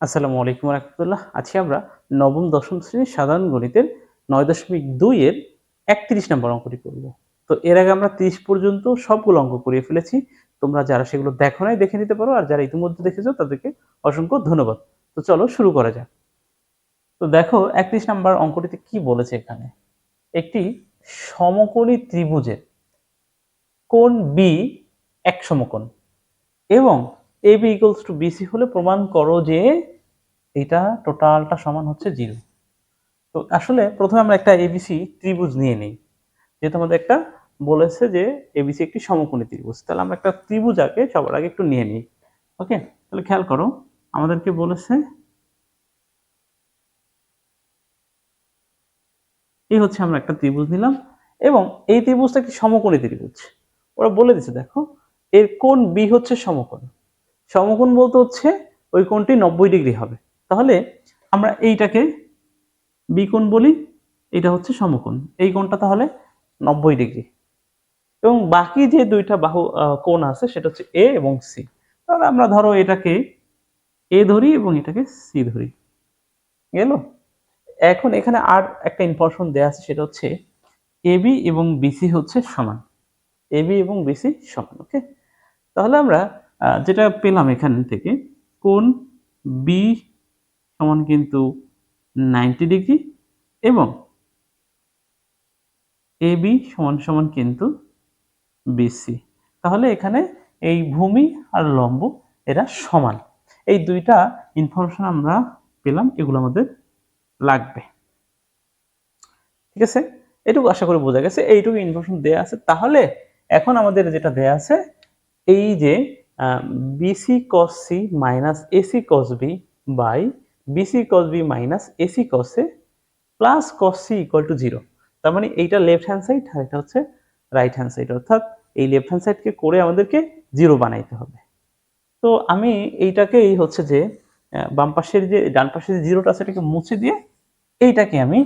আসসালামু আলাইকুম রহমতুল্লাহ। আজকে আমরা নবম, দশম শ্রেণির সাধারণ গণিতের নয় দশমিক দুইয়ের একত্রিশ নম্বর অঙ্কটি করব। তো এর আগে আমরা তিরিশ পর্যন্ত সবগুলো অঙ্ক করিয়ে ফেলেছি। তোমরা যারা সেগুলো দেখো নাই, দেখে নিতে পারো। আর যারা ইতিমধ্যে দেখেছ, তাদেরকে অসংখ্য ধন্যবাদ। তো চলো শুরু করা যাক। তো দেখো, একত্রিশ নম্বর অঙ্কটিতে কি বলেছে এখানে? একটি সমকোণী ত্রিভুজের কোণ বি এক সমকোণ এবং A B equals to BC হলে প্রমাণ করো যে এটা টোটালটা সমান হচ্ছে জিরো তো আসলে প্রথমে আমরা একটা এবিসি ত্রিভুজ নিয়ে নিই। যেহেতু আমাদের একটা বলেছে যে এবিসি একটি সমকোণী ত্রিভুজ। তাহলে আমরা একটা ত্রিভুজ আগে সবার আগে একটু নিয়ে নিই। ওকে? তাহলে খেয়াল করো, আমাদেরকে বলেছে এই হচ্ছে আমরা একটা ত্রিভুজ নিলাম এবং এই ত্রিভুজটা একটি সমকোণী ত্রিভুজ। ওরা বলে দিছে দেখো, এর কোণ বি হচ্ছে সমকোণ। সমকোণ বলতে হচ্ছে ওই কোণটি নব্বই ডিগ্রি হবে। তাহলে আমরা এইটাকে বি কোণ বলি, এটা হচ্ছে সমকোণ। এই কোণটা তাহলে নব্বই ডিগ্রি। এবং বাকি যে দুইটা বাহু কোণ আছে, সেটা হচ্ছে এ এবং সি। তাহলে আমরা ধরো এটাকে এ ধরি এবং এটাকে সি ধরি। গেল? এখন এখানে আর একটা ইনফরমেশন দেওয়া আছে, সেটা হচ্ছে এবি এবং বিসি হচ্ছে সমান। এবি এবং বিসি সমান ওকে তাহলে আমরা যেটা পেলাম এখান থেকে কোন বি সমান কিন্তু নাইনটি ডিগ্রি এবং এ বি সমান সমান কিন্তু বিসি তাহলে এখানে এই ভূমি আর লম্ব এরা সমান। এই দুইটা ইনফরমেশন আমরা পেলাম, এগুলো আমাদের লাগবে। ঠিক আছে? এটুকু আশা করি বোঝা গেছে। এইটুকু ইনফরমেশন দেয়া আছে। তাহলে এখন আমাদের যেটা দেয়া আছে, এই যে BC cos C minus AC cos B by BC cos B minus AC cos A plus cos C equal to zero তার মানে এইটা লেফট হ্যান্ড সাইড আর এটা হচ্ছে রাইট হ্যান্ড সাইড অর্থাৎ এই লেফট হ্যান্ড সাইডকে করে আমাদেরকে জিরো বানাইতে হবে। তো আমি এইটাকে এই হচ্ছে যে বাম পাশের যে, ডান পাশের যে জিরোটা আছে এটাকে মুছে দিয়ে এইটাকে আমি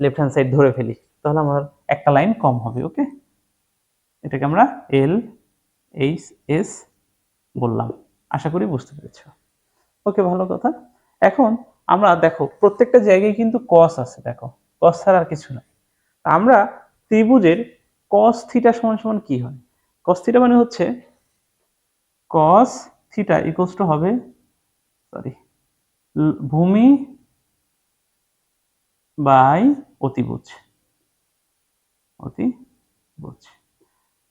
লেফট হ্যান্ড সাইড ধরে ফেলি। তাহলে আমার একটা লাইন কম হবে ওকে এটাকে আমরা এল এইচ এস বললাম। আশা করি বুঝতে পেরেছ। ওকে, ভালো কথা। এখন আমরা দেখো, প্রত্যেকটা জায়গায় কিন্তু কস আছে, দেখো। কস ছাড়া আর কিছু নাই। আমরা ত্রিভুজের কস থিটা সমান সমান কি হয়? কস থিটা মানে হচ্ছে কস থিটা ইকুয়ালস টু হবে সরি ভূমি বাই অতিভুজ। অতিভুজ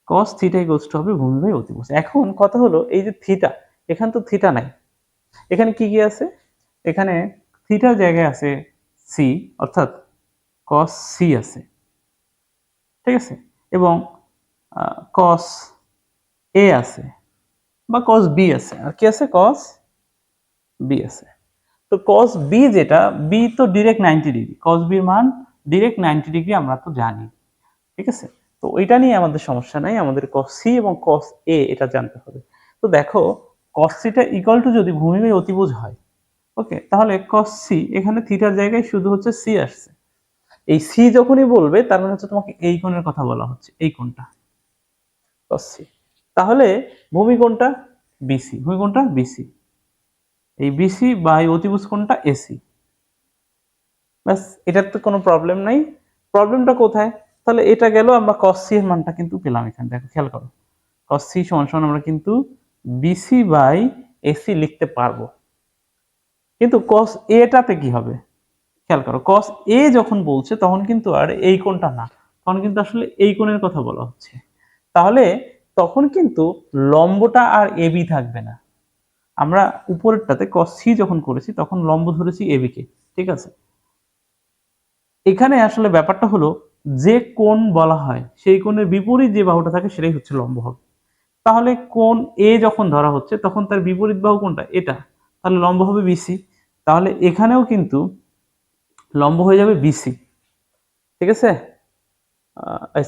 কস থিটা ইকুয়ালস টু হবে ভূমি বাই অতিভুজ এখন কথা হলো এই যে থিটা এখানে তো থিটা নাই। এখানে কি কি আছে? এখানে থিটার জায়গায় আছে সি অর্থাৎ কস সি আছে। ঠিক আছে? এবং কস এ আছে বা কস বি আছে। আর কি আছে? কস বি আছে। তো কস বি যেটা বি তো ডিরেক্ট নাইনটি ডিগ্রি কস বির মান ডিরেক্ট নাইনটি ডিগ্রি আমরা তো জানি। ঠিক আছে? তো ওইটা নিয়ে আমাদের সমস্যা নাই, আমাদের কস সি এবং কস এ এটা জানতে হবে। তো দেখো কস সিটা ইকুয়াল টু যদি ভূমি বাই অতিভুজ হয় ওকে তাহলে কস সি এখানে থিটার জায়গায় শুধু হচ্ছে সি আসছে। এই সি যখনই বলবে, তার মানে হচ্ছে তোমাকে এই কোণের কথা বলা হচ্ছে, এই কোণটা কস সি তাহলে ভূমি কোণটা বিসি ভূমি কোণটা বিসি এই বিসি বা এই অতিভুজ কোণটা এসি ব্যাস, এটার তো কোনো প্রবলেম নাই। প্রবলেমটা কোথায়? তাহলে এটা গেল আমরা কস সি এর মানটা কিন্তু পেলাম এখানে। দেখো, খেয়াল করো। কস সি সমান সমান আমরা কিন্তু বিসি বাই এসি লিখতে পারব। কিন্তু কস এটাতে কি হবে? খেয়াল করো কস এ যখন বলছে তখন কিন্তু আর এই কোণটা না। তখন কিন্তু আসলে এই কোণের কথা বলা হচ্ছে। তাহলে তখন কিন্তু লম্বটা আর এবি থাকবে না। আমরা উপরেরটাতে কস সি যখন করেছি তখন লম্ব ধরেছি এবি কে, ঠিক আছে? এখানে আসলে ব্যাপারটা হলো যে কোণ বলা হয়, সেই কোণের বিপরীত যে বাহুটা থাকে সেটাই হচ্ছে লম্ব হবে তাহলে কোণ এ যখন ধরা হচ্ছে, তখন তার বিপরীত বাহু কোনটা? এটা। তাহলে লম্ব হবে বিসি তাহলে এখানেও কিন্তু লম্ব হয়ে যাবে বিসি ঠিক আছে?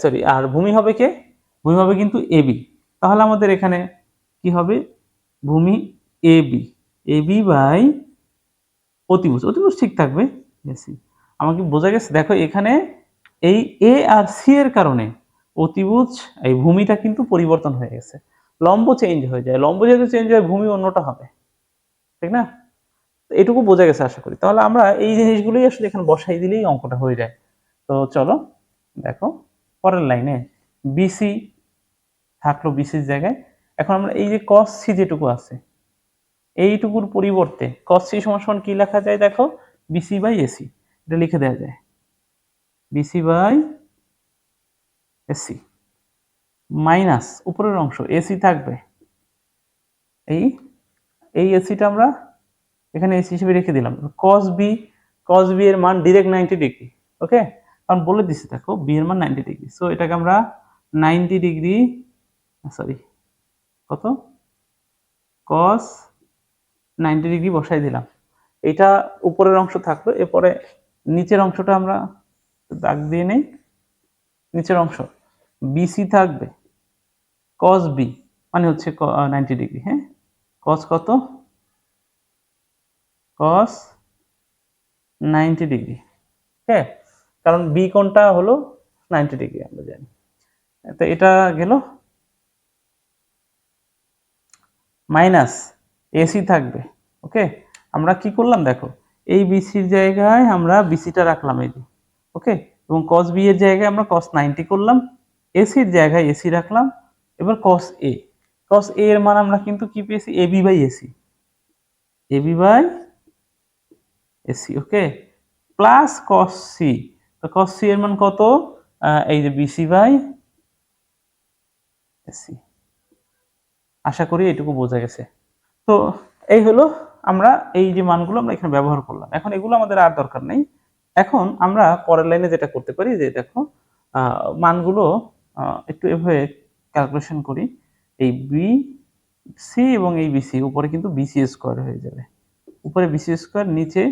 সরি আর ভূমি হবে কে? ভূমি হবে কিন্তু এবি তাহলে আমাদের এখানে কি হবে? ভূমি A B A B by অতিভুজ। অতিভুজ ঠিক থাকবে? এসি আমাকে বোঝা গেছে? দেখো এখানে এই এ আর সি এর কারণে অতিভুজ, এই ভূমিটা কিন্তু পরিবর্তন হয়ে গেছে। লম্ব চেঞ্জ হয়ে যায়। লম্ব যেহেতু চেঞ্জ হয়, ভূমি অন্যটা হবে। ঠিক না? এটুকু বোঝা গেছে আশা করি। তাহলে আমরা এই জিনিসগুলোই আসলে এখানে বসাই দিলেই অঙ্কটা হয়ে যায়। তো চলো, দেখো, পরের লাইনে বিসি থাকল বিসির জায়গায়। এখন আমরা এই যে কস সি যেটুকু আছে, এইটুকুর পরিবর্তে কস সি সমান সমান কি লেখা যায় দেখো? বিসি বাই এসি এটা লিখে দেওয়া যায়। বিসি বাই এসি মাইনাস উপরের অংশ এসি থাকবে। এই এই এসিটা আমরা এখানে এসি হিসেবে রেখে দিলাম। কস বি কস বি এর মান ডিরেক্ট নাইনটি ডিগ্রি ওকে কারণ বলে দিছি, দেখো বি এর মান নাইনটি ডিগ্রি সো এটাকে আমরা নাইনটি ডিগ্রি সরি কত? কস নাইনটি ডিগ্রি বসাই দিলাম। এটা উপরের অংশ থাকল এরপরে নিচের অংশটা আমরা দাগ দিয়ে নেই, নিচের অংশ বিসি থাকবে কস বি মানে হচ্ছে নাইনটি ডিগ্রি হ্যাঁ? কস কত? কস নাইনটি ডিগ্রি হ্যাঁ কারণ বি কোনটা হলো নাইনটি ডিগ্রি আমরা জানি। তো এটা গেল মাইনাস এসি থাকবে ওকে আমরা কি করলাম দেখো এই বিসির জায়গায় আমরা বিসিটা রাখলাম এই যে। ওকে? এবং কস বি এর জায়গায় আমরা কস নাইনটি করলাম এসির জায়গায় এসি রাখলাম, এবার কস এ কস এ এর মান আমরা কিন্তু কি পেয়েছি? A B by AC A B by AC okay? Plus cos C তো কস সি এর মান কত? এই যে বিসি বাই এসি আশা করি এটুকু বোঝা গেছে। তো এই হলো আমরা এই যে মানগুলো আমরা এখানে ব্যবহার করলাম। এখন এগুলো আমাদের আর দরকার নেই। এখন আমরা পরের লাইনে যেটা করতে পারি যে দেখো মানগুলো একটু এভাবে ক্যালকুলেশন করি। এই বি সি এবং এই বিসি উপরে কিন্তু বিসি স্কোয়ার হয়ে যাবে। উপরে বিসি স্কোয়ার নিচে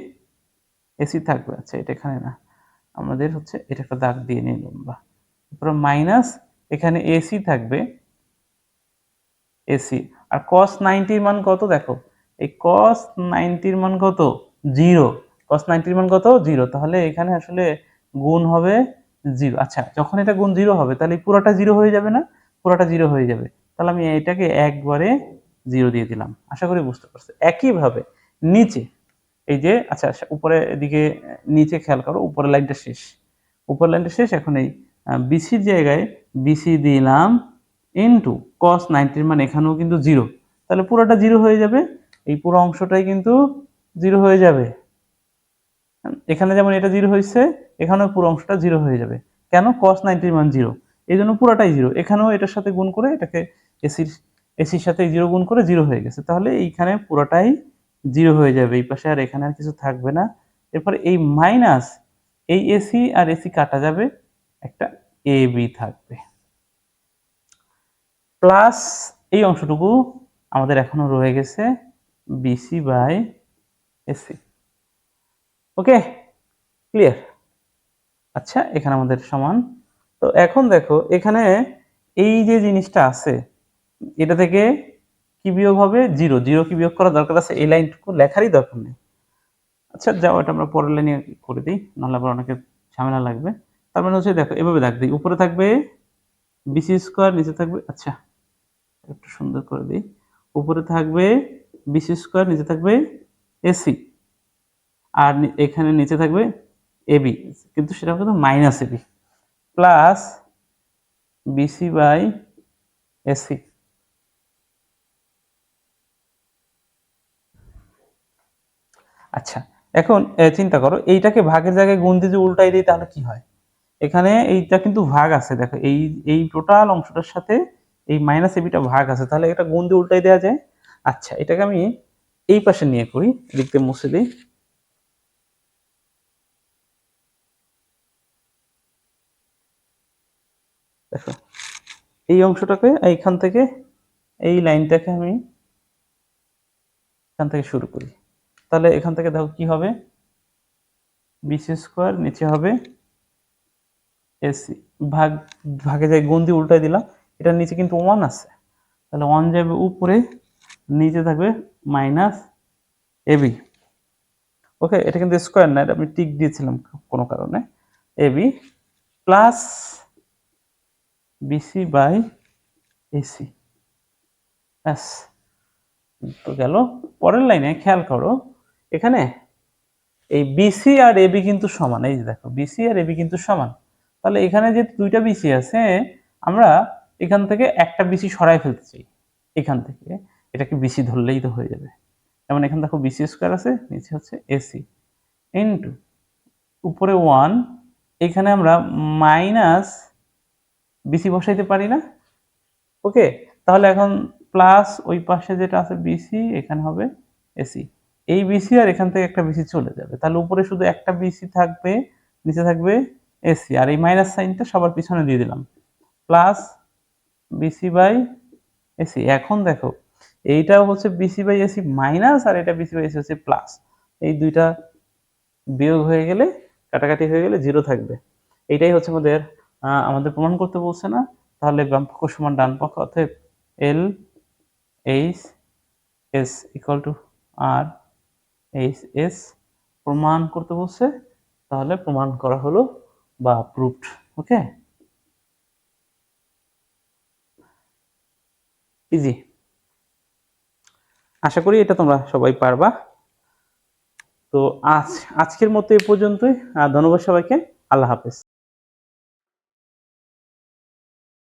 এসি থাকবে। আচ্ছা এটা এখানে না। আমাদের হচ্ছে এটা একটা দাগ দিয়ে নিই লম্বা তারপরে মাইনাস এখানে এসি থাকবে। এসি আর কস নাইনটির মান কত দেখো? এই কস নাইনটির মান কত? জিরো কস নাইনটির মান কত? জিরো তাহলে এখানে আসলে গুণ হবে জিরো আচ্ছা যখন এটা গুণ জিরো হবে, তাহলে পুরোটা জিরো হয়ে যাবে না? পুরোটা জিরো হয়ে যাবে। তাহলে আমি এটাকে একবারে জিরো দিয়ে দিলাম। আশা করি বুঝতে পারছ। একইভাবে নিচে, এই যে আচ্ছা আচ্ছা উপরে দিকে, নিচে খেয়াল করো, উপরের লাইনটা শেষ। উপরের লাইনটা শেষ, এখন এই বিসির জায়গায় বিসি দিলাম ইনটু কস নাইনটির মানে এখানেও কিন্তু জিরো তাহলে পুরোটা জিরো হয়ে যাবে। এই পুরো অংশটাই কিন্তু জিরো হয়ে যাবে। এখানে যেমন এটা জিরো হয়েছে, এখানেও পুরো অংশটা জিরো হয়ে যাবে। কেন? কস নাইনটির মান জিরো এই জন্য পুরোটাই জিরো এখানেও এটার সাথে গুণ করে এটাকে এসির এসির সাথে জিরো গুণ করে জিরো হয়ে গেছে। তাহলে এইখানে পুরোটাই জিরো হয়ে যাবে। এই পাশে আর এখানে আর কিছু থাকবে না। এরপর এই মাইনাস এই এসি আর এসি কাটা যাবে, একটা এ বি থাকবে। প্লাস এই অংশটুকু আমাদের এখনও রয়ে গেছে BC by AC okay clear আচ্ছা এখানে আমাদের সমান। তো এখন দেখো, এখানে এই যে জিনিসটা আছে, এটা থেকে কি বিয়োগ হবে? জিরো জিরো কি বিয়োগ করা দরকার আছে? এই লাইনটুকু লেখারই দরকার নেই। আচ্ছা যাও, এটা আমরা পরের লাইনে করে দিই, নাহলে আবার অনেকের ঝামেলা লাগবে। তার মানে হচ্ছে দেখো, এভাবে দাগ দিই। উপরে থাকবে বিসি স্কোয়ার নিচে থাকবে আচ্ছা একটু সুন্দর করে দিই। উপরে থাকবে বিসি স্কোয়ার নিচে থাকবে এসি আর এখানে নিচে থাকবে এবি কিন্তু সেটা কিন্তু minus AB plus BC by AC আচ্ছা এখন চিন্তা করো, এইটাকে ভাগের জায়গায় গুণ দিয়ে উল্টাই দিই, তাহলে কি হয়? এখানে এইটা কিন্তু ভাগ আছে, দেখো, এই এই টোটাল অংশটার সাথে এই মাইনাস এবিটা ভাগ আছে, তাহলে এটা গুণ দিয়ে উল্টাই দেওয়া যায়। আচ্ছা এটাকে আমি এই পাশে নিয়ে করি, লিখতে মুছে দিই দেখো এই অংশটাকে এইখান থেকে এই লাইনটাকে আমি এখান থেকে শুরু করি। তাহলে এখান থেকে দেখো কি হবে? বিসি স্কোয়ার নিচে হবে এসি ভাগ, ভাগে যাই গুণ দিয়ে উল্টাই দিলাম, এটার নিচে কিন্তু ওয়ান আছে। তাহলে ওয়ান যাবে উপরে, নিচে থাকবে মাইনাস এবি ওকে এটা কিন্তু স্কোয়ার না, এটা আমি টিক দিয়েছিলাম কোনো কারণে। AB plus BC by AC ব্যাস, তো গেল। পরের লাইনে খেয়াল করো, এখানে এই বিসি আর এবি কিন্তু সমান। এই যে দেখো বিসি আর এবি কিন্তু সমান। তাহলে এখানে যে দুইটা বিসি আছে, আমরা এখান থেকে একটা বিসি সরাই ফেলতে চাই। এখান থেকে। এটাকে বিসি ধরলেই তো হয়ে যাবে। যেমন এখানে দেখো বিসি স্কোয়ার আছে, নিচে হচ্ছে এসি ইন্টু উপরে ওয়ান এখানে আমরা মাইনাস বিসি বসাইতে পারি না? ওকে তাহলে এখন প্লাস ওই পাশে যেটা আছে বিসি এখানে হবে এসি এই বিসি আর এখান থেকে একটা বিসি চলে যাবে। তাহলে উপরে শুধু একটা বিসি থাকবে, নিচে থাকবে এসি আর এই মাইনাস সাইনটা সবার পিছনে দিয়ে দিলাম। প্লাস বিসি বাই এসি এখন দেখো, এইটাও হচ্ছে বিসি বাই এসি মাইনাস আর এটা বিসি বাই এসি হচ্ছে প্লাস এই দুইটা বিয়োগ হয়ে গেলে, কাটাকাটি হয়ে গেলে জিরো থাকবে। এইটাই হচ্ছে আমাদের আমাদের প্রমাণ করতে বলছে না? তাহলে বাম পক্ষ সমান ডান পক্ষ অর্থাৎ L H S equal to R H S প্রমাণ করতে বলছে। তাহলে প্রমাণ করা হলো বা প্রুফড ওকে ইজি আশা করি এটা তোমরা সবাই পারবা। তো আজ, আজকের মতো এ পর্যন্তই। ধন্যবাদ সবাইকে। আল্লাহ হাফেজ।